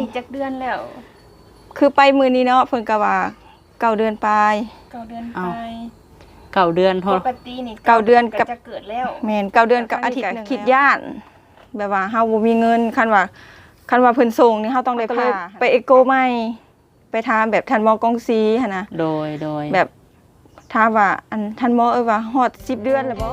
นี้จักเดือนแล้วคือไปมื้อนี้เนาะเพิ่นก็ว่าเก้าเดือนปลาย เก้าเดือนอ้าวไปเก่าเดือนพอปกตินี่เก้าเดือนกับ จะเกิดแล้ว แม่นเก้าเดือนกับอาทิตย์หนึงคิดย่านแบบว่าเฮาบ่มีเงินคันว่าคันว่าเพิ่นส่งนี่เฮาต้องได้ผ่าไปเอโกใหม่ไปถามแบบทันหมอกองซีหั่นนะโดยโดย แบบถามว่าอันทันหมอเอ้ยว่าฮอด10 เดือนแล้วบ่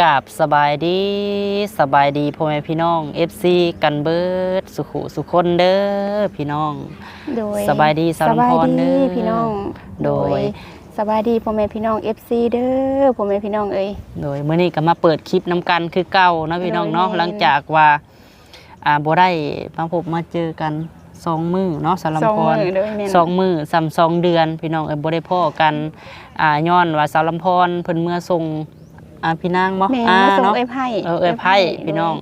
กราบสบายดีสบายดีพ่อแม่พี่น้อง FC กันเบิดสุขุสุคนเด้อพี่น้องโดยสบายดีสารพรเด้อสบายดีพี่น้อง โดยสบายดีพ่อแม่พี่น้อง FC เด้อพ่อแม่พี่น้องเอ้ยโดยมื้อนี้ก็มาเปิดคลิปน้ำกันคือเก่าเนาะพี่น้องเนาะโดยหลังจากว่าอ่าบ่ได้มาพบมาเจอกันสองมื้อเนาะสารสองพรมื้อโดยแม่นสองมื้อซ้ำสองเดือน พี่น้องเอ้ยบ่ได้พ้อกันอ่าย้อนว่าสารพรเพิ่นเมื่อส่ง อ่าพี่นางบ่แม่อ่ามาส่งเนาะเอ้ยไผ่เออเอ้ยไพ่พี่น้อง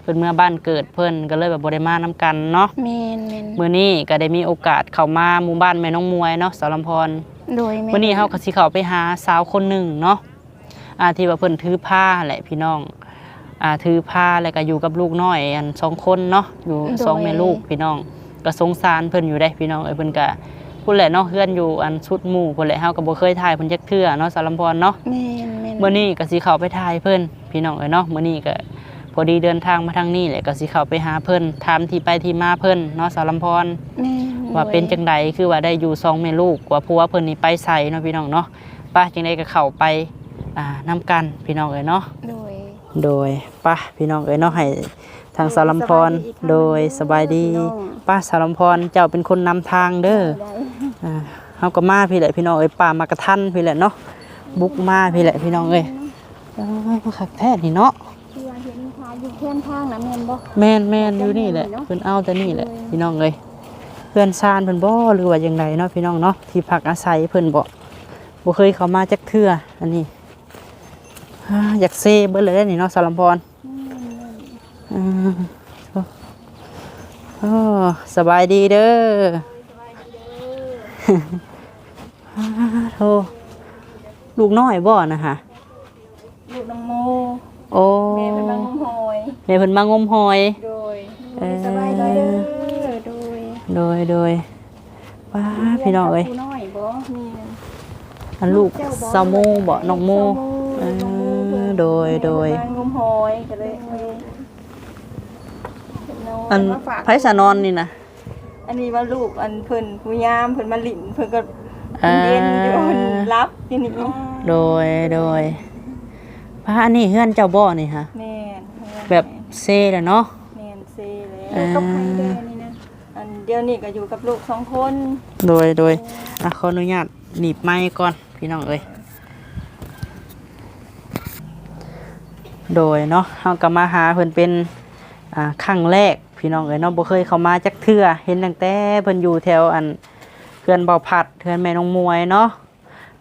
เพิ่นเมื่อบ้านเกิดเพิ่นก็เลยแบบบ่ได้มานํกันเนาะแม่นแม่นมื้อนี้ก็ได้มีโอกาสเข้ามาหมู่บ้านแม่น้องมวยเนาะสารพรโดยแม่มื้อนี้เฮาก็สิเข้าไปหาสาวคนหนึ่งเนาะอ่าที่ว่าเพิ่นถือผ้าแหละพี่น้องอ่าถือผ้าแล้วก็อยู่กับลูกน้อยอันสองคนเนาะอยู่สองแม่ลูกพี่น้องก็สงสารเพิ่นอยู่ได้พี่น้องเอ้ยเพิ่นก็พูดแหละเนาะเฮือนอยู่อันชุดหมู่พุ่นแหละเฮาก็บ่เคยถ่ายเพิ่นจักเทื่อเนาะสารพรเนาะแม่นแม่น เมื่อนี้ก็สิเข้าไปถ่ายเพิ่นพี่น้องเอ้ยเนาะเมื่อนี้ก็พอดีเดินทางมาทางนี้แหละก็สิเข้าไปหาเพิ่นถามที่ไปที่มาเพิ่นเนาะสารลำพรแม่นว่าเป็นจังใดคือว่าได้อยู่ซองแม่ลูกว่าผัวเพิ่นนี่ไปใส่เนาะพี่น้องเนาะป้าจังใดก็เข้าไปอ่านํกันพี่น้องเอ้ยเนาะ โดย โดยป้าพี่น้องเอ้ยเนาะให้ทางสารลำพรโดยสบายดี ป้าสารลำพรเจ้าเป็นคนนำทางเด้อได้อ่าเฮาก็มาพี่แหละพี่น้องเอ้ยป่ามากระทันพี่แหละเนาะ บุกมาพี่แหละพี่น้องเอ้ยเอ้ยมาคักแท้นี่เนาะที่ว่าเห็นทางอยู่แค่นทางนะแม่นบ่แม่นแม่นอยู่นี่แหละเพิ่นเอาแต่นี่แหละพี่น้องเอ้ยเพื่อนซานเพิ่นบ่หรือว่าจังไดเนาะพี่น้องเนาะที่พักอาศัยเพิ่นบ่บ่เคยเข้ามาจักเทื่ออันนี้อ่าอยากเซเบิดเลยได้อนี่เนาะสารมพรอืมโอ้สบายดีเด้ออ่าโธ่ ลูกน้อยบ่นะคะลูกน้องโมโอ้แม่เป็นบางงมหอยแม่เพิ่นมางมหอย โดยเอ่อสบายดีเด้อโดยโดยโดยว้าพี่น้องเอ้ยผู้น้อยบ่นี่อันลูกซาโมบ่น้องโมเออโดยโดยบางงมหอยก็เลยเอาอันมาฝาก ไผสานอนนี่นะอันนี้ว่าลูกอันเพิ่นผู้ยามเพิ่นมาหลินเพิ่นก็ อ่าเย็นอยู่เพิ่นรับที่นี่โดยโดยป้าอันนี้เฮือนเจ้าบ่นี่ฮะแม่นแบบเซ่แหละเนาะแม่นเซแล้เอวอกับใครแดนี่นะอันเดียวนี่ก็อยู่กับลูกสองคน โดยโดยอะขออนุญาตหนีบไม้ก่อนพี่น้องเอ้ยโดยเนาะเฮาก็มาหาเพิ่นเป็นอ่าครั้งแรกพี่น้องเอ้ยเนาะบ่เคยเข้ามาจักเทื่อเห็นตั้งแต่เพิ่นอยู่แถวอันเพื่อนเบาผัดเพื่อนแม่น้องมวยเนาะ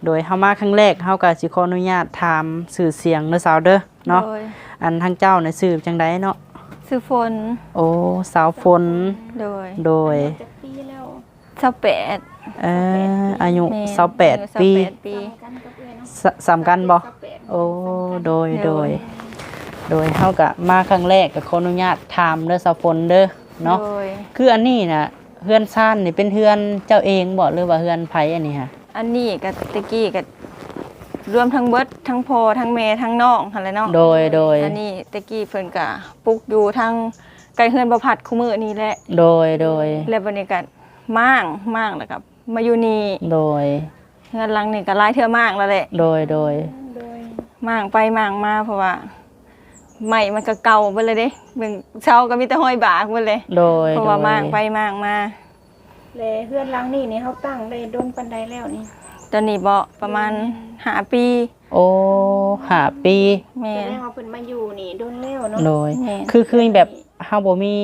โดยเฮามาครั้งแรกเฮาก็สิขออนุญาตถามสื่อเสียงเด้อสาวเด้อเนาะโดยอันทางเจ้าเนี่ยชื่อจังไดเนาะชื่อฝนโอ้สาวฝนโดยโดยจักปีแล้ว28เอ่ออายุแม่28ปี28ปีกันกับเอ้ยเนาะสสามกันบ่28โอ้โดยโดโดยยโดยเฮากะมาครั้งแรกก็ขออนุญาตถามเด้อสาวฝนเด้อเนาะโดยคืออันนี้น่ะ เฮือนซ่านนี่เป็นเฮือนเจ้าเองบ่หรือว่าเฮือนไผอันนี้ฮะอันนี้ก็ตะกี้ก็รวมทั้งเบิดทั้งพ่อทั้งแม่ทั้งน้องหั่นแหละเนาะโดยโดยอันนี้ตะกี้เพิ่นก็ปลูกอยู่ทางไกลเฮือนบ่พัดคู่มือนี่แหละโดยโดยแล้วบัดนี้ก็ม่างม่างแล้วก็มาอยู่นี่โดยเฮือนหลังนี่ก็หลายเทื่อม่างแล้วแหละโดยโดยม่างไปม่างมาเพราะว่า ใหม่มันก็เก่าเบิดเลยเด้เบิ่งเช้าก็มีแต่ห้อยบากเบิดเลยโดยเพราะว่าม่างไปม่างมาแล้วเฮือนหลังนี้นี่เฮาตั้งได้ดนปานใดแล้วนี่ตอนนี้บ่ประมาณห้าปี โอ้หาปีแม่แสนดงว่าเพิ่นมาอยู่นี่ดนแล้วเนาะโดยแม่นคือคือแบบเฮาบ่มี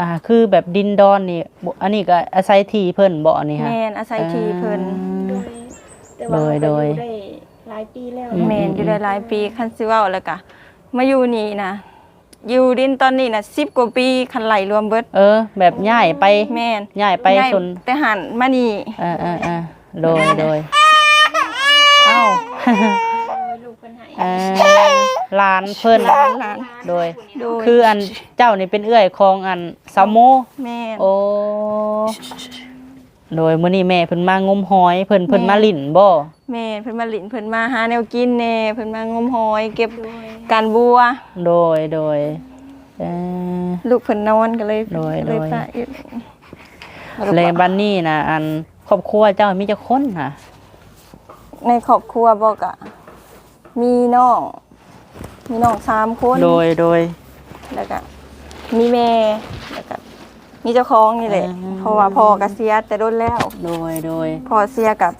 อ่าคือแบบดินดอนนี่บ่อันนี้ก็อาศัยที่เพิ่นบ่นี่ฮะแม่นอาศัยที่เพิ่นโดยแต่ว่าโดยเขาก็อยู่ได้หลายปีแล้วอืเนาะแม่นอยู่ได้หลายปีคันสิเว้าแล้วก็ มาอยู่นี่นะอยู่ดินตอนนี้นะ10กว่าปีคันไหลรวมเบิด เออ แบบย้ายไปแม่นย้ายไปย้ายส่วนแต่หันมานี่เออเออเออโดยโดยเอ้าลูกเพิ่นให้เอ่อหลานเพิ่นหลานหลานโดย โดยคืออันเจ้านี่เป็นเอื้อยของอันสาวโม แม่น โอ้ โดยมื้อนี้แม่เพิ่นมางมหอยเพิ่นเพิ่นแม่ มาลิ่นบ่ แม่นเพิ่นมาหลินเพิ่นมาหาแนวกินแน่เพิ่นมางมหอย เก็บ การบัว โดยโดยเอ่อ ลูกเพิ่นนอนก็เลยโดยเลยโดยปะอยู่แลบันนี่นะอันครอบครัวเจ้ามีจักคนค่ะในครอบครัวบอกอะมีน้องมีน้องสามคนโดยโดย แล้วก็มีแม่แล้วก็มีเจ้าของนี่แหละอืม เพราะว่าพ่อก็เสียแต่โดนแล้ว โดยโดยพ่อเสียกับ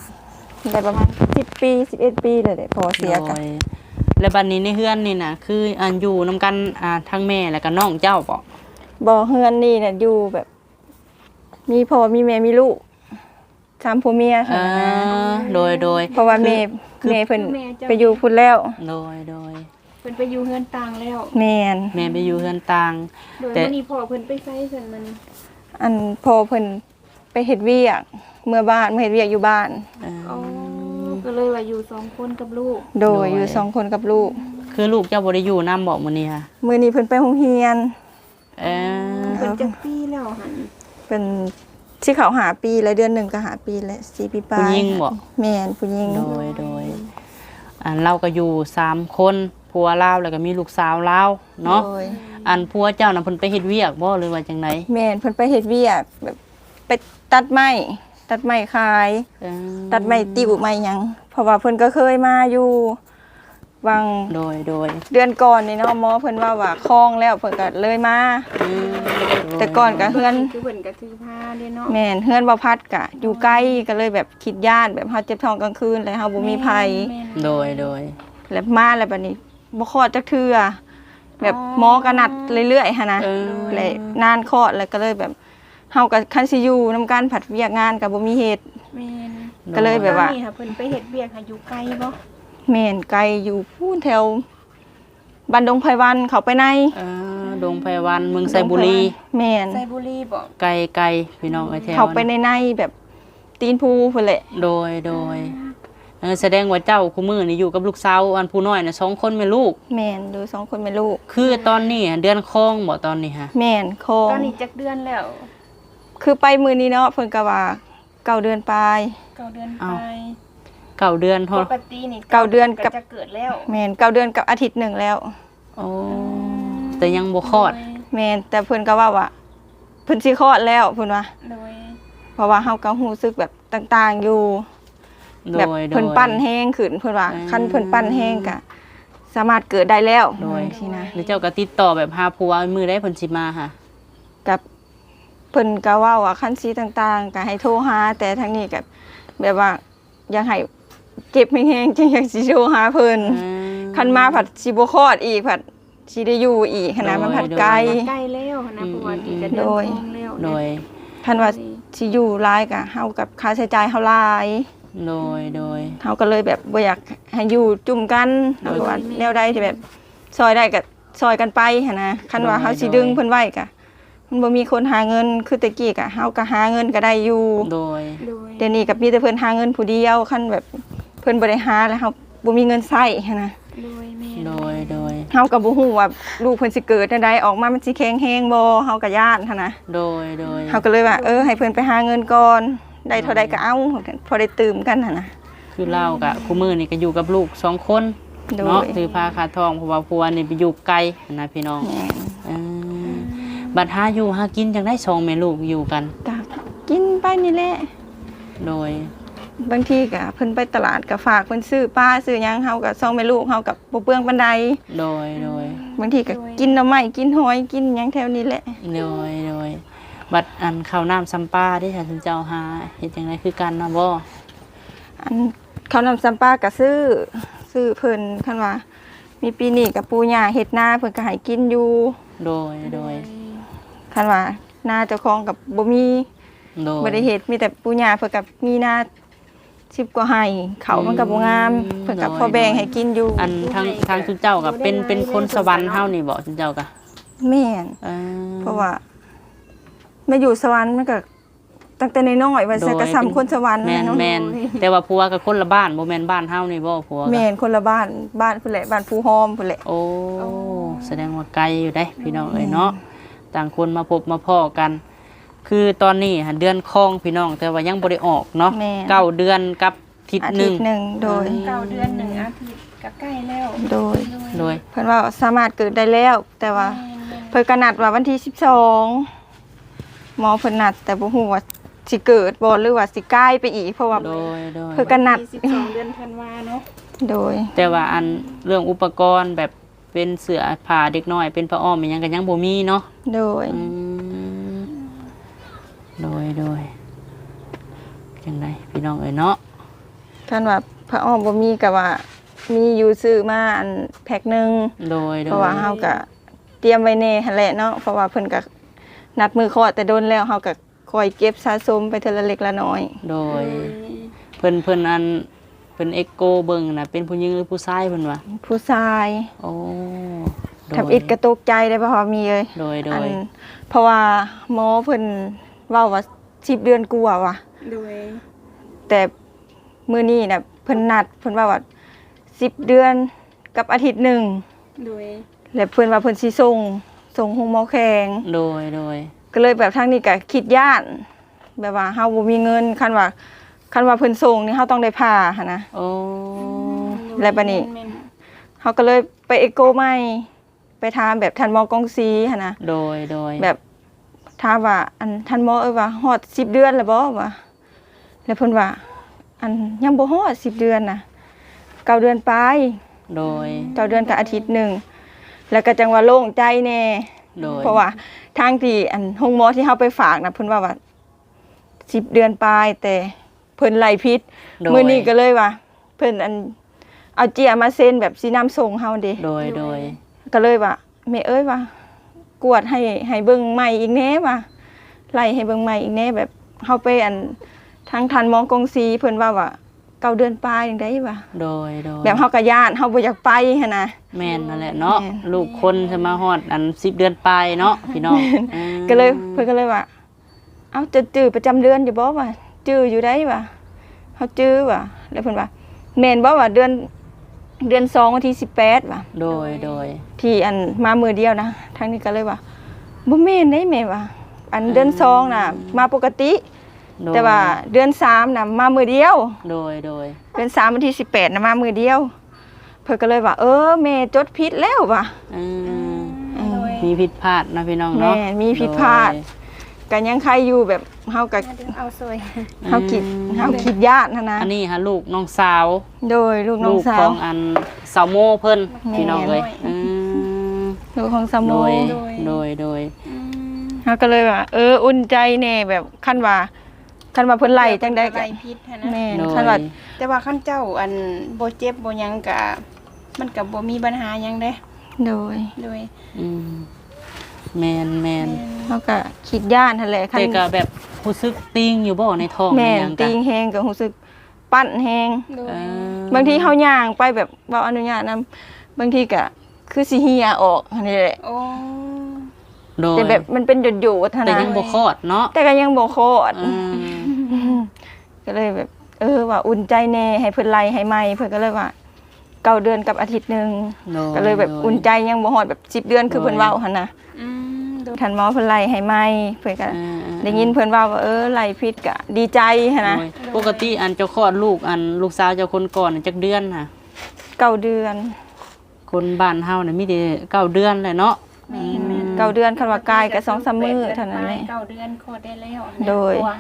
ได้ประมาณ10ปี11ปีเลยแหละพ่อเสียกับโดย แล้วบัดนี้ในเฮือนนี่นะคืออันอยู่นํกันอ่าทั้งแม่แล้วก็น้องเจ้าบ่บ่เฮือนนี่เนี่ยอยู่แบบ มีพ่อมีแม่มีลูกสามผัวเมียเอค่ะนะอโดยโดยเพราะว่าแม่คือแม่เพิ่นไปอยู่พุ่นแล้วโดยโดยเพิ่นไปอยู่เฮือนต่างแล้ว แม่นแม่ไปอยู่เฮือนต่าง โดยแต่มื้อนี้พ่อเพิ่นไปไสซั่นมันอันพ่อเพิ่นไปเฮ็ดเวียก เมื่อบ้านเมื่อเฮ็ดเวียกอยู่บ้าน เอออ๋อก็เลยว่า อยู่สองคนกับลูกโดยโดยอยู่สองคนกับลูก คือลูกเจ้าบ่ได้อยู่นํบ่มื้อนี้ค่ะมื้อนี้เพิ่นไปโรงเรียนเออเพิ่นจักปีแล้วหั่นเป็นที่เขาหาปีและเดือนหนึ่งก็หาปีและสี่ปีปลายผู้หญิงบ่แม่นผู้หญิงโดยโดยอันเราก็อยู่สามคนผัวลาวแล้วก็มีลูกสาวลาวเนาะโดยอันผัวเจ้าน่ะเพิ่นไปเฮ็ดเวียกบ่หรือว่าจังไดแม่นเพิ่นไปเฮ็ดเวียกแบบไปตัดไม้ ตัดไม้ขายเออตัดไม้ติวไม้หยัง เพราะว่าเพิ่นก็เคยมาอยู่วางโดยโดยเดือนก่อนนี่เนาะหมอเพิ่นว่าว่าคลองแล้วเพิ่นก็เลยมาอืมแต่ก่อนก็เฮือนคือเพิ่นก็ถือผ้าเด้เนาะแม่นเฮือนบ่พัดกะอยู่ใกล้ก็เลยแบบคิดย่านแบบเฮาเจ็บท้องกลางคืนแล้วเฮาบ่มีภัยแม่นโดยโดยแล้วมาแล้วบัดนี้บ่คลอดจักเทื่อแบบหมอก็นัดเรื่อยๆหั่นนะเออเลยนานคลอดแล้วก็เลยแบบ เฮากับคันซิอยูนำการผัดเวียกงานกับบ่มีเฮ็ดแม่นก็เลยแบบว่า ตอนนี้ค่ะเพิ่นไปเฮ็ดเวียกให้อยู่ไกลบ่แม่นไกลอยู่พูนแถวบ้านดงไผวันเขาไปในเออดงไพวันเมืองไซบุรี แม่นไสบุรีบ่ไกลไกลพี่น้องเอ้ยแถวเขาไปในในแบบตีนภูพุ่นแหละโดยโดยเออแสดงว่าเจ้าคู่มือนี่อยู่กับลูกสาวอันผู้น้อยน่ะสองคนแม่ลูก แม่นดูสองคนแม่ลูก คือตอนนี้อะเดือนคองบ่ตอนนี้ฮะ แม่นคงตอนนี้จักเดือนแล้ว คือไปมื้อนี้เนาะเพิ่นก็ว่าเก้าเดือนปลายเก้าเดือนไป เก่าเดือนพอปกตินี่เก้าเดือนกับ จะเกิดแล้วแม่นเก้าเดือนกับอาทิตย์หนึ่งแล้ว โอ้แต่ยังบ่คลอด แม่นแต่เพิ่นก็ว่าว่าเพิ่นสิคลอดแล้วเพิ่นว่าโดยเพราะว่าเฮาก็รู้สึกแบบต่างๆอยู่ โดแบบยโดย เพิ่นปั้นแห้งขึ้นเพิ่นว่าอืม คันเพิ่นปั้นแห้งก็สามารถเกิดได้แล้วโดยสินะหรือเจ้าก็ติดต่อแบบหาผัวมือได้เพิ่นสิมาค่ะกับ เพิ่นก็เว้าว่าคันสีต่างๆก็ให้โทรหาแต่ทางนี้ก็แบบว่าอยากให้เจ็บแห้งๆจังอยากสิโทรหาเพิ่นคันมาผัดสิบ่คลอดอีกผัดสิได้อยู่อีกขนาดมันผัดไกลใกล้แล้วนะเพราะว่าดีจะโดเดินยทางแล้วโดยคันว่าสิอยู่หลายก็เฮากับค่าใช้จ่ายเฮาหลายโดยโดยเฮาก็เลยแบบบ่อยากให้อยู่จุ่มกันเฮาก็ว่าแนวใดที่แบบซอยได้ก็ซอยกันไปหันนะคันว่าเฮาสิดึงเพิ่นไว้ก็ มันบ่มีคนหาเงินคือแต่กี้ก็เฮาก็หาเงินก็ได้อยู่โดย โดยเดี๋ยวนี้ก็มีแต่เพิ่นหาเงินผู้เดียวคันแบบเพิ่นบ่ได้หาแล้วเฮาบ่มีเงินใช้หันนะโดยแม่โดยโดย เฮาก็บ่ฮู้ว่าลูกเพิ่นสิเกิดจังไดออกมามันสิแข็งแรงบ่เฮาก็ย่านหันนะโดยโดย เฮาก็เลยว่าเออให้เพิ่นไปหาเงินก่อนได้เท่าใดก็เอาพอได้ตื่มกันหั่นนะคือเล่ากะคู่มือนี่ก็อยู่กับลูกสองคนโดยเนาะถือพาคาทองเพราะว่าผัวนี่ไปอยู่ไกลนะพี่น้อง แม่นเออ บัดหาอยู่หากินจังได้สองแม่ลูกอยู่กันก็กินไปนี่แหละ โดย บางทีก็เพิ่นไปตลาดก็ฝากเพิ่นซื้อปลาซื้อหยังเฮาก็ซ่องแม่ลูกเฮากับบ่เปลืองปานใดโดยโดยบางทีก็กินหน่อไม้กินหอยกินหยังแถวนี้แหละ โดยโดยบัดอันข้าวน้ำซัมปาที่ฉันเจ้าหาเฮ็ดจังไดคือกันนะบ่อันเขาวนำซัมปาก็ซื้อซื้อเพิ่นคันว่า มีปีนี้กับปู่ย่าเฮ็ดนาเพิ่นก็ให้กินอยู่ โดยโดย คันว่านาเจ้าของกับบ่มีโดย บ่ได้เฮ็ดมีแต่ปู่ย่าเพิ่นกับมีนา10กว่าไร่เขามันก็บ่งามเพิ่นก็พอแบ่งให้กินอยู่อันทางทางทุกเจ้าก็เป็นเป็นคนสวรรค์เฮานี่บ่ทุกเจ้าก็แม่น เออ เพราะว่ามาอยู่สวรรค์มันก็ตั้งแต่น้อยๆว่าจะกระซำคนสวรรค์แม่นเนาะแม่นแต่ว่าผัวกับคนละบ้านบ่แม่นบ้านเฮานี่บ่ผัวกับแม่นคนละบ้านบ้านพุ่นแหละบ้านภูหอมพุ่นแหละโอ้แสดงว่าไกลอยู่ได้ พี่น้องเอ้ยเนาะ ต่างคนมาพบมาพ้อกัน คือตอนนี้หันเดือนคองพี่น้อง แต่ว่ายังบ่ได้ออกเนาะแม่นเก้าเดือนกับทิศอาหทินึ่ตง ย์หนึ่งโดยเก้าเดือนหนึ่งอาทิตย์ก็ใกล้แล้วโดย โดยเพิ่นว่าสามารถเกิดได้แล้ว แต่ว่าเพิ่นก็นัดว่าวันที่12หมอเพิ่นนัด แต่บ่ฮู้ว่าสิเกิดบ่หรือว่าสิใกล้ไปอีกเพราะว่า โดยโดย เพิ่นก็นัด สิบสองเดือนธันวาเนาะ โดย แต่ว่าอันเรื่องอุปกรณ์แบบ เป็นเสื้อผ้าเด็กน้อย เป็นผ้าอ้อมอิหยังก็ยังบ่มีเนาะโดยอืมโดยโดยจังไดพี่น้องเอ้ยเนาะคันว่าพระอ้อมบ่มีก็ว่า มีอยู่ซื้อมาอันแพ็คหนึงโดยโดยเพราะว่าเฮาก็เตรียมไว้แน่หั่นแหละเนาะเพราะว่าเพิ่นก็นัดมือคลอดแต่โดนแล้วเฮาก็คอยเก็บสะสมไปเทอละเล็กละน้อย โดย เพิ่นเพิ่นอัน เพิ่นเอ็กโกเบิ่งน่ะเป็นผู้หญิงหรือผู้ชายเพิ่นว่าผู้ชายโอ้โดยทำอิดกระตกใจได้เพราะว่ามีเลยโดยโดอันยเพราะว่าหมอเพิ่นเว้าว่า10เดือนกว่าว่ะ โดยแต่มื้อนี้น่ะเพิ่นนัดเพิ่นว่าว่า10เดือนกับอาทิตย์หนึ่งโดยแล้วเพิ่นว่าเพิ่นสิส่งส่งโรงหมอแข็งโดยโดยก็เลยแบบทางนี้ก็คิดย่าน แบบว่าเฮาบ่มีเงินคันว่า คันว่าเพิ่นส่งนี่เฮาต้องได้ผ่าหั่นนะ โอ้ แล้วบัดนี้แม่นเฮาก็เลยไปเอ็กโกใหม่ไปถามแบบทันหมอกองซีหั่นนะโดยโดยแบบถามว่าอันทันหมอเอ้ยว่าฮอด10เดือนแล้วบ่ว่าแล้วเพิ่นว่า อันยังบ่ฮอด10เดือนน่ะเก้าเดือนไปโดยเก้าเดือนกับอาทิตย์หนึงแล้วก็จังว่าโล่งใจแน่โดยเพราะว่าทางที่อันห้องหมอที่เฮาไปฝากนะเพิ่นว่าว่าสิบเดือนปลายแต่เพิ่นไล่พิษโดย มื้อนี้ก็เลยว่า เพิ่นอันเอาเจียมาเซ็นแบบสินำส่งเฮาเด้โดยโดย ก็เลยว่าแม่เอ้ยว่ากวดให้ให้เบิ่งใหม่อีกแน่ว่าไล่ให้เบิ่งใหม่อีกแน่แบบเฮาไปอันทางทันหมอกงซีเพิ่นว่าว่าเก้าเดือนปลายจังได๋ว่าโดยโดยแบบเฮาก็ย่านเฮาบ่อยากไปหั่นนะแม่นนั่นแหละเนาะแม่น ลูกคนจะมาฮอดอัน10เดือนปลายเนาะพี่น้องอืมก็เลยเพิ่นก็เลยว่า เอ้าจะจื้อประจำเดือนอยู่บ่ว่า จื้ออยู่ได้ว่าเฮาจื้อว่าแล้วเพิ่นว่าแม่นบ่ว่าเดือนเดือนสองวันที่18ว่ะโดยโดยที่อันมามือเดียวนะทางนี้ก็เลยว่าบ่แม่นได้แม่ว่าอันเดือนสองน่ะ มาปกติโดยแต่ว่าเดือนสามน่ะมามือเดียว โดยโดยเดือนสามวันที่18น่ะมามือเดียว เพิ่นก็เลยว่า เออแม่จดผิดแล้วว่ะอืมโดยมีผิดพลาดนะพี่น้องเนาะแม่มีผิดพลาด ก็ยังใครอยู่แบบเฮาก็มาดึงเอาสวยเฮาคิดเฮาคิดญาตินะนะอันนี้ฮะลูกน้องสาว โดยลูกน้อลูงกสาขวองอันสาวโมเพิ่นพี่น้องเลยแม่อืมลูกของสามโมโดยโดยโดยโดยอืมเฮาก็เลยว่าเอออุ่นใจแน่แบบคันว่าคันว่าเพิ่นไล่จังได๋ก็ไล่พิษหั้นนะแม่นโดยคันว่าแต่ว่าขั้นเจ้าอันบ่เจ็บบ่หยังกะมันก็บ่มีปัญหาหยังเด้โดยโดยอืม แมนแมนเฮาก็คิดญาตินั่นแหละคันแต่ก็แบบรู้สึกติงอยู่บ่ในท้องแม่นหยังติงแฮงก็รู้สึกปั้นแฮงโดเอยอบางทีเฮาย่างไปแบบว่าอนุญาตนํบางทีก็คือสิเหี่ยออกอันนี้แหละโอ้โดยแต่แบบมันเป็นหยดๆเท่าแต่นั้นยังบ่คลอดเนาะแต่ก็ยังบ่คลอดอืมก็เลยแบบ เออว่าอุ่นใจแน่ให้เพิ่นไล่ให้ใหม่เพิ่นก็เลยว่าเก้าเดือนกับอาทิตย์หนึงโดก็เลยแบบอุ่นใจยังบ่ฮอดแบบ10เดือนคือเพิ่นเว้าหั่นน่ะ อืมโดยทันหมอเพิ่นไล่ให้ใหม่เพิ่นก็เออได้ยินเพิ่นเว้าว่าเออไล่ผิดก็ดีใจหั่นนะโดยปกติอันเจ้าคลอดลูกอันลูกสาวเจ้าคนก่อนน่ะจักเดือนค่ะ เก้าเดือนคนบ้านเฮาน่ะมีแต่เก้าเดือนเลยเนาะแม่แม่เก้าเดือนคันว่ากายก็2-3มื้อเท่านั้นแหละ เก้าเดือนคลอดได้แล้วโดย เพราะว่า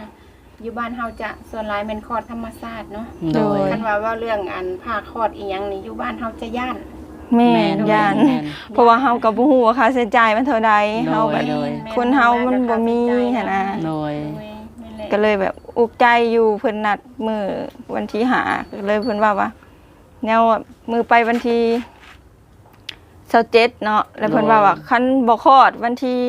อยู่บ้านเฮาจะส่วนหลายเป็นคลอดธรรมชาติเนาะโดย คันว่าเว่าเรื่องอันผ่าคลอดอีหยังนี่อยู่บ้านเฮาจะย่าน แม่แม่นนย่าน แม่น เพราะว่าเฮาก็บ่ฮู้ว่าค่าใช้จ่ายมันเท่าใดโดย เฮาแบบ โดย คนเฮามันบ่มีหั่นนะโดยโดยแม่นแหละก็เลยแบบอุกใจอยู่เพิ่นนัดมื้อวันที่หาก็เลยเพิ่นว่าว่าแนวมือไปวันที่27เนาะแล้วเพิ่นว่าว่าคันบ่คลอดวันที่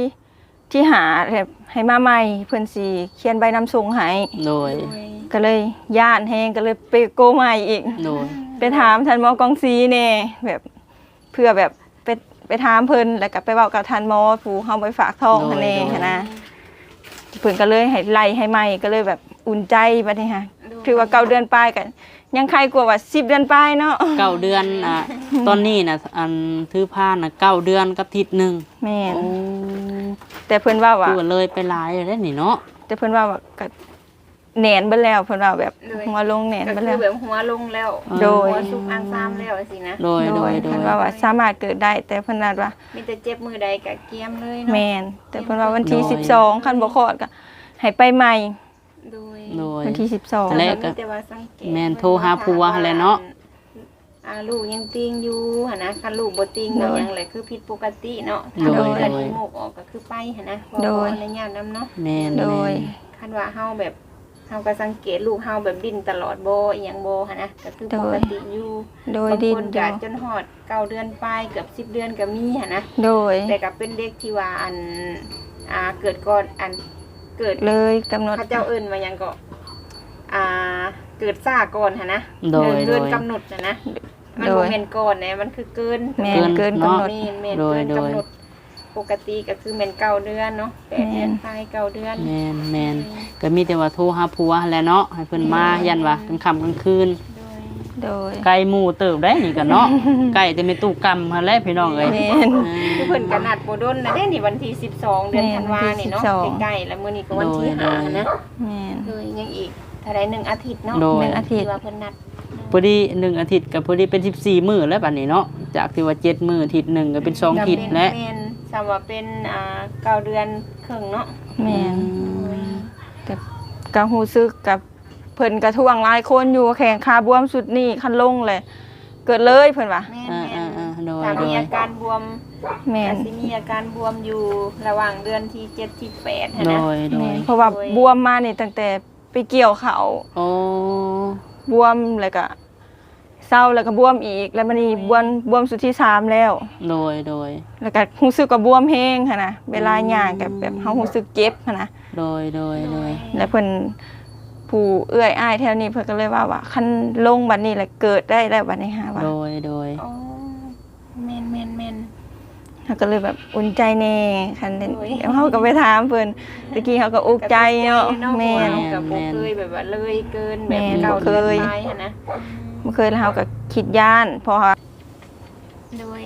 ที่หาแบบให้มาใหม่เพิ่นสิเขียนใบนำส่งให้โดยโดยก็เลยย่านแฮงก็เลยไปโกใหม่อีก โดย ไปถามทันหมอกองซีแน่แบบ เพื่อแบบไปไปถามเพิ่นแล้วก็ไปเว้ากับทันหมอผู้เฮาไปฝากท้องหั่นเองหั้นนะเพิ่นก็เลยให้ไล่ให้ใหม่ก็เลยแบบอุ่นใจบัดนี้ฮะถือว่าเก้าเดือนปลายกันยังใครกลัวว่า10เดือนปลายเนาะเก้าเดือนอะตอนนี้น่ะอันถือผ้าน่ะเก้าเดือนกับทิศหนึ่งแม่นโอ้แต่เพิ่นว่าว่าดูเลยไปหลายแล้วนี่เนาะแต่เพิ่นว่าว่าก็ แหนนเบิดแล้วเพิ่นว่าแบบเลย หัวลงแหนนก็เบิดคืแล้อว แบบหัวลงแล้วโดย หัวสุกอันซ้ำแล้วสินะโดยโดโดยยโดเพิ่ยนว่าว่าสามารถเกิดได้ แต่เพิ่นนัดว่ามีแต่เจ็บมือใดกะเกียมเลยเนาะแม่นแต่เพิ่นว่าวันที่โดย12คันบ่คลอดก็ให้ไปใหม่โดยโดย วันที่แต่แร12กก็แต่ว่าสังเกตแม่นโทรหาผัวหั่นแหละเนาะ อ่าลูกยังติงอยู่หั่นนะคันลูกบ่ติงก็ยังเลยคือผิดปกติเนาะโดยถ้าโดเกิดยโงกออกก็คือไปหั่นนะโดยในญาตินํเนาะแม่นโดย แม่น คันว่าเฮาแบบ เฮาก็สังเกตลูกเฮาแบบดิ้นตลอดบ่อีหยังบ่หั่นนะก็คือปกติอยู่โดยบางดิคนนอก็ยู่จนฮอดเก้าเดือนปลายเกือบ10เดือนก็มีหั่นนะโดยแต่ก็เป็นเด็กที่ว่าอันอ่าเกิดก่อนอันเกิดเลยกำหนด พระเจ้าเอิ้นมาหยังก็อ่าเกิดซ่าก่อนหั่นนะโดยเกินโดยกำหนดน่ะนะมันโดบ่ย แม่นก่อนนะมันคือเกิน แม่นเกิเกินนเนาะกำหนดแม่นแม่นโดยเกินโดย กำหนด ปกติก็คือแม่นเก้าเดือนเนาะแปดแม่เดือนนปลายเก้าเดือนแม่นแม่นก็มีแต่ว่าโทรหาผัวหั่นแหละเนาะให้เพิ่นมายันว่ากลางค่ำกลางคืน โดยโดย ไก่หมู่เติบได้นี่ก็เนาะ ไก่แต่ไม่ตู้กำหั่นแหละพี่น้องเอ้ยแม่นอ่าคือเพิ่นก็นัดบ่ดนนะเด้นี่วันที่12 เดือนแม่นธันวาวันที่นี่เนาะ12 ใกล้ๆแล้วมื้อนี้ก็วันที่โดย 5นะแม่น โดยยังอีกเท่าใดหนึ่งอาทิตย์เนาะโดย หนึ่งอาทิตย์ที่ว่าเพิ่นนัดพอดีหนึ่งอาทิตย์กับพอดีเป็น14มื้อแล้วบัดนี้เนาะจากที่ว่า7มื้ออาทิตย์หนึงก็เป็นสองอาทิตย์แล้ว แม่น สำว่าเป็นอ่าเก้าเดือนครึ่งเนาะแม่นแต่ก็ฮู้สึกกับเพิ่นกระท่วงหลายคนอยู่แข่งขาบวมสุดนี่คันลงเลย เกิดเลยเพิ่นว่าแม่นอ่าแม่นอ่าๆๆโดยถ้าโดมียอาการบวมแม่นอาจสิมีอาการบวมอยู่ระหว่างเดือนที่เจ็ดที่แปดหั้นโดนะ ยโดแม่ยนเพราะว่าบวมมานี่ตั้งแต่ไปเกี่ยวเขาโอ้ บวมแล้วก็เศร้าแล้วก็บวมอีก แล้วมันนี่บวมบวมสุดที่สามแล้ว โดยโดย แล้วก็รู้สึกว่าบวมแห้งค่ะนะเวลาย่างกับแบบเฮารู้สึกเจ็บค่ะนะโดยโดยโดยแล้วเพิ่นผู้เอื้อยอ้ายแถวนี้เพิ่นก็เลยว่าว่าคันลงบัดนี้แหละเกิดได้แล้วบัดนี้หาว่าโดยโดยอ๋อแม่นแม่นแม่นเขาก็เลยแบบอุ่นใจแน่คันเด่นโอ้ยเดี๋ยวเฮาก็ไปถามเพิ่นตะกี้เขาก็อุกใจเนาะแม่นกับบ่เคยแบบว่าเลยเกินแบแม่บนเก่าบ่เคเกินยไปหั้น นะบ่เคยแล้วเฮาก็คิดย่านเพราะว่าโดย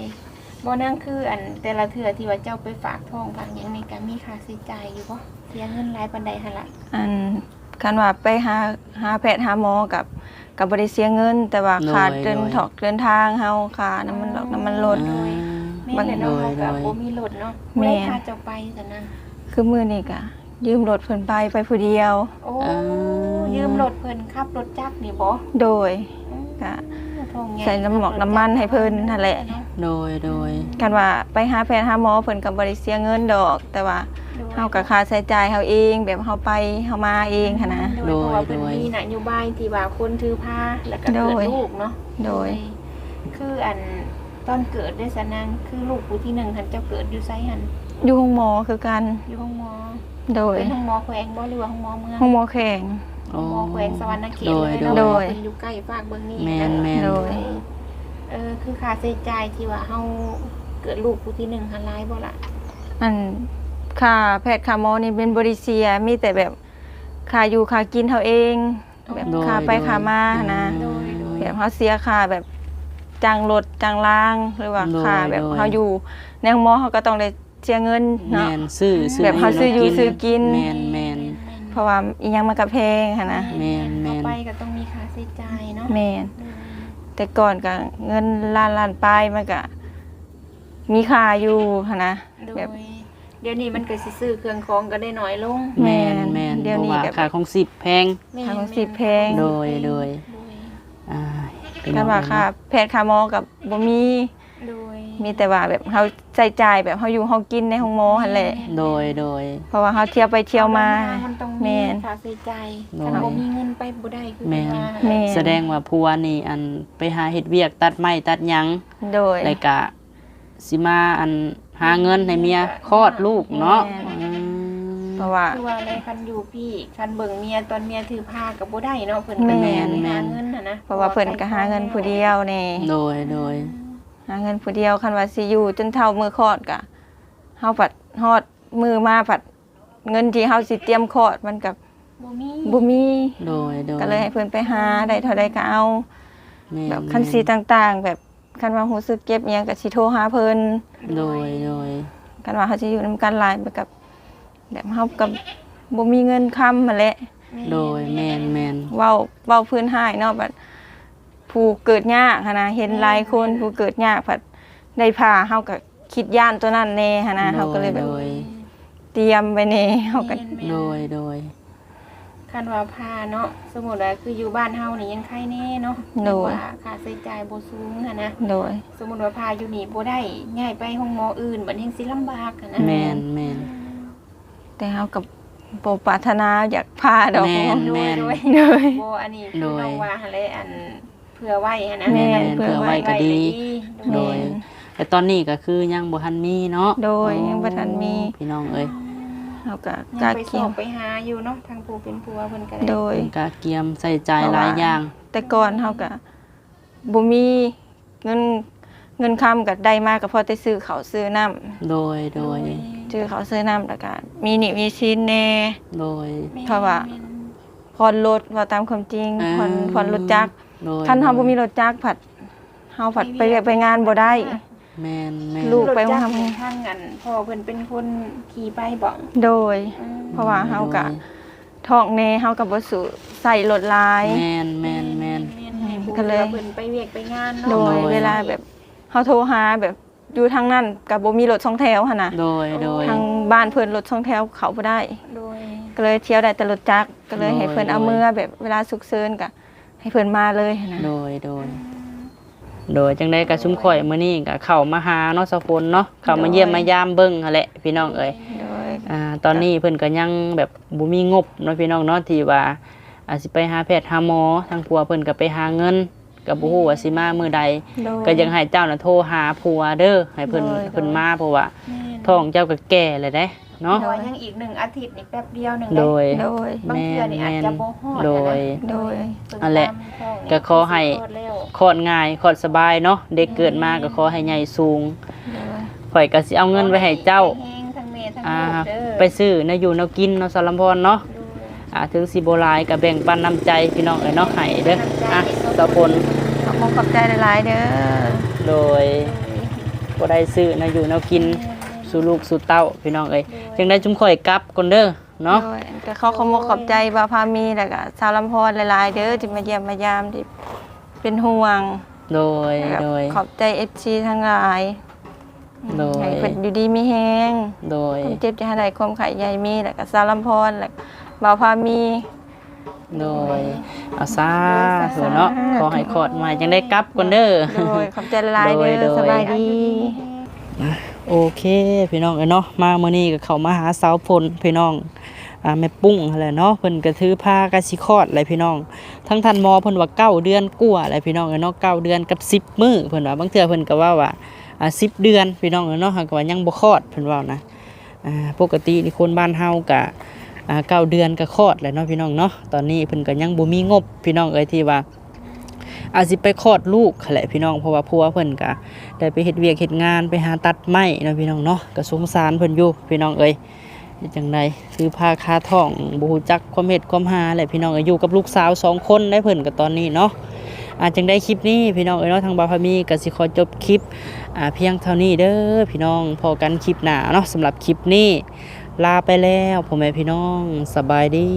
บ่นั่นคืออันแต่ละเทื่อที่ว่าเจ้าไปฝากท้องฝากหยังนี่ก็มีค่าใช้จ่ายอยู่บ่เสียเงินหลายปานใดหั่นล่ะอันคันว่าไปหาหาแพทย์หาหมอกับกับ่ได้เสียเงิน แต่ว่าค่าเดินถอกเดินทางเฮาค่าน้ำมันดอกน้ำมันรถอ่า แม่นแหละเนาะโดยเฮาก็โดยบ่มีรถเนาะแม่แม่พาเจ้าไปซะนะคือมื้อนี้ก็ยืมรถเพิ่นไปไปผู้เดียว โอ้อ่ายืมรถเพิ่นขับรถจักรนี่บ่โดยอืม ก็ท้องญ่ใส่น้ำหมอกน้ำมันให้เพิ่นนั่นแหละ โดยโดยกันว่าไปหาแพทย์หาหมอเพิ่นก็บ่ได้เสียเงินดอก แต่ว่าเฮาก็ค่าใช้จ่ายเฮาเองแบบเฮาไปเฮามาเองหันนะ โดยเพราะว่าเพิ่นมีนโยบายที่ว่าคนถือผ้าแล้วก็เกิดโดยลูกเนาะโดย คืออันตอนเกิดได้สนังคือลูกผู้ที่หนึ่งหันเจ้าเกิดอยู่ไซหันอยู่ห้องหมอคือกันอยู่ห้องหมอโดยเป็นห้องหมอแขวงบ่หรือว่าห้องหมอเมืองห้องหมอแข่ง ห้องหมอแขวงสวรรณเขตโดยเลยโดเนาะยโดยเป็นอยู่ใกล้ฝากเบิ่งนี่แมนนะแมนโดย เออคือค่าใช้จ่ายที่ว่าเฮาเกิดลูกผู้ที่หนึ่งหันหลายบ่ล่ะอันค่าแพทย์ค่าหมอนี่เป็นบริเซียมีแต่แบบค่าอยู่ค่ากินเฮาเอง แบบโดยค่าไปโดยค่ามานะโดยโดยแบบเฮาเสียค่าแบบจ้างรถจ้างล่างหรือว่าโดยค่าแบบโดยเฮาอยู่ในห้องหมอเฮาก็ต้องได้เสียเงินแมเนาะ นซื้อซื้อแบบเขาซื้ออยู่ซื้อกิน แมนแมนเพ ราะว่าอีหยังมันก็แพงหันนะแม่นแม่นเข้าไปก็ต้องมีค่าใช้จ่ายเนาะแม่นแต่ก่อนก็เงินล้านล้านปลายมันก็มีค่าอยู่หันนะ โดแบยบเดี๋ยวนี้มันก็สิซื้อเครื่องของก็ได้น้อยลง แมแม่นนแมนเดี๋ยวนี้พราะก็ว่าค่าของสิบแพงค่าของสิบแพง โดยโดยอ่าเป็นกันว่าค่าแพทย์ค่าหมอกับบ่มีโดย มีแต่ว่าแบบเฮาใช้จ่ายแบบเฮาอยู่เฮากินในห้องหมอหั่นแหละโดยโดย เพราะว่าเฮาเที่ยวไปเที่ยวมามันต้องแม่มีนค่าใช้จ่ายโดย ถ้าบ่มีเงินไปบ่ได้คือแม่นว่าแม่นแสดงว่าผัวนี่อันไปหาเฮ็ดเวียกตัดไม้ตัดหยังโดย แล้วก็สิมาอันหาเงินให้เมียคลอดลูกเนาะแม่นอืม เพราะว่า คือว่าในคันอยู่พี่คันเบิ่งเมียตอนเมียถือผ้าก็บ่ได้เนาะเพิ่นแม่ก็นแม่น หาเงินน่ะนะเพราะว่าเพิ่นก็หาเงินผู้เดียวแน่โดยโดย หาเงินผู้เดียวคันว่าสิอยู่จนเท่ามือคลอดก็เฮาปัดฮอดมือมาปัด เงินที่เฮาสิเตรียมคลอดมันกับบ่มีบ่มีโดยโดยก็เลยให้เพิ่นไปหาได้เท่าใดก็เอาแม่แบบคันสีต่างๆ แบบคันว่ารู้สึกเจ็บอิหยังก็สิโทรหาเพิ่นโดยโดยคันว่าเขาสิอยู่นํกันหลายไปกับแบบเฮากับบ่มีเงินค้ำมาแหละโดยแม่นแม่นเว้าเว้าพื้นหายเนาะบัด ผู้เกิดยากหั้นนะเห็นหลายคนผู้เกิดยากผัดได้พาเฮาก็คิดย่านตัวนั้นแน่หั้นนะเฮาก็เลยแบบโดยเตรียมไว้แน่เฮาก็โดยโดย คันว่าพาเนาะสมมุติว่าคืออยู่บ้านเฮานี่ยังไข้แน่เนาะโดยแต่ว่าค่าใช้จ่ายบ่สูงหันนะ โดย สมมุติว่าพาอยู่นี่บ่ได้ย้ายไปห้องหมออื่นบัดแห่งสิลำบากหันนะแม่นแม่นแต่เฮากับบ่ปรารถนาอยากพาดอกแม่น โดยโดย โดย บ่อันนี้โดคือยน้องว่าหั่นแหละอัน เผื่อไว้หันนะแม่นเผื่อไว้ก็ดี โดย แต่ตอนนี้ก็คือยังบ่ทันมีเนาะโดยยังบ่ทันมี พี่น้องเอ้ยเฮาก็ยักางไปสเกียอมบไปหาอยู่เนาะทางผู้เป็นผัวเพิ่นก็โดได้ย เพิ่นก็เกียมใส่ใจหลายอย่าง แต่ก่อนเฮาก็บ่มีเงินเงินค้ำก็ได้มาก็พอได้ซื้อข้าวซื้อน้ำโดยโดย ซื้อข้าวซื้อน้ำแล้วก็มีหนี้มีสินแน่ โดย เพราะว่า ผ่อนรถว่าตามความจริงอ่าผ่อนผ่อนรถจักร โดยคันเฮาบ่มีรถจักรผัดเฮาผัดไปเวียกไปงานบ่ได้ แม่นแม่นลูก ไปรถจักรทำนี่ทางอันพ่อเพิ่นเป็นคนขี่ไปบ่โดย อืมเพราะว่าเฮาก็ท้องแน่เฮาก็บ่สู้ใส่รถหลาย แม่นแม่นแม่นให้ผู้ก็เลย เพิ่นไปเวียกไปงานเนาะโดยโดย เวลาแบบเฮาโทรหาแบบอยู่ทางนั้นก็บ่มีรถสองแถวหั่นน่ะโดยโดย ทางบ้านเพิ่นรถสองแถวเข้าบ่ได้ โดย ก็เลยเที่ยวได้แต่รถจักรก็เลยโดยให้เพิ่นเอาโดยมือแบบเวลาฉุกเฉินก็ ให้เพิ่นมาเลยหั่นน่ะโดยโดย โดยจังได้กระชุ่มข่อยมื้อนี้ก็เข้ามาหาเนาะสะพนเนาะเข้ามาเยี่ยมมายามเบิ่งหั่นแหละพี่น้องเอ้ยโดยอ่าตอนนี้เพิ่นก็ยังแบบบ่มีงบเนาะพี่น้องเนาะที่ว่าอาจสิไปหาแพทย์หาหมอทางผัวเพิ่นก็ไปหาเงินก็บ่ฮู้ว่าสิมามื้อใด โดย ก็ยังให้เจ้าน่ะโทรหาผัวเด้อให้เพิ่นโดยเพิ่นมาเพราะว่าแม่นท้องเจ้าก็แก่แล้วเด้ เนาะแต่ว่ายังอีกหนึ่งอาทิตย์นี่แป๊บเดียวหนึงโดย โดย บางเทื่อนี่อาจจะบ่ฮอดโดย โดย อันแหละก็ขอให้คลอดง่ายคลอดสบายเนาะเด็กเกิดมาก็ขอให้ใหญ่สูงโดยข่อยก็สิเอาเงินไว้ให้เจ้าแห้งทั้งแม่ทั้งอ่าลูกเด้อไปซื้อเนาะอยู่เนาะกินเนาะสารมพรเนาะโดยอ่าถึงสิบ่หลายก็แบ่งปันน้ำใจพี่น้องเอ้ยเนาะให้เด้ออะสะพลขอบคุณขอบใจหลายๆเด้อโดยบ่ได้ซื้อเนาะอยู่เนาะกิน สู่ลูกสู่เต้าพี่น้องเอ้ยจึงได้จุ่มข่อยกลับก่อนเด้อเนาะโดยก็ขอขอบคุณขอบใจบาพามีแล้วก็ชาวลำพรหลายๆเด้อที่มาเยี่ยมมายามที่เป็นห่วง โดยแล้วก็โดยขอบใจ FC ทั้งหลายโดยให้เพิ่นอยู่ดีมีแฮงโดยความเจ็บจะให้ได้ความไข่ใหญ่มีแล้วก็ชาวลำพรแล้วก็บาพามีโดยเอาซาถูเนาะขอให้คลอดมาจังได้กลับก่อนเด้อโดยขอบใจหลายๆเด้โดอยสบายดี โอเคพี่น้องเอ้ยเนาะมาเมื้อนี้ก็เข้ามาหาสาวพลพี่น้องอ่าแม่ปุ้งนั่นแหละเนาะเพิ่นก็ถือผ้ากะสิคอดอะไรพี่น้อง ทั้งทันหมอเพิ่นว่าเก้าเดือนกว่าอะไรพี่น้องเอ้ยเนาะเก้าเดือนกับสิบมื้อเพิ่นว่าบางเทื่อเพิ่นก็ว่าว่าอ่า10เดือนพี่น้องเอ้ยเนาะหากว่ายังบ่คลอดเพิ่นว่านะอ่าปกตินี่คนบ้านเฮาก็อ่าเก้าเดือนก็คลอดแหล้วเนาะพี่น้องเนาะตอนนี้เพิ่นก็ยังบ่มีงบพี่น้องเอ้ยที่ว่า อาจสิไปคลอดลูกแหละพี่น้องเพราะว่าผัวเพิ่นก็ได้ไปเฮ็ดเวียกเฮ็ดงานไปหาตัดไม้เนาะพี่น้องเนาะก็สงสารเพิ่นอยู่พี่น้องเอ้ยจังไดถือผ้าคาท้องบูจักความเฮ็ดความหาแหละพี่น้องอยู่กับลูกสาวสองคนได้เพิ่นก็ตอนนี้เนาะอาจังได้คลิปนี้พี่น้องเอ้ยเนาะทางบาพามีก็สิขอจบคลิปอ่าเพียงเท่านี้เด้อพี่น้องพอกันคลิปหน้าเนาะสำหรับคลิปนี้ ลาไปแล้วพ่อแม่พี่น้องสบายดี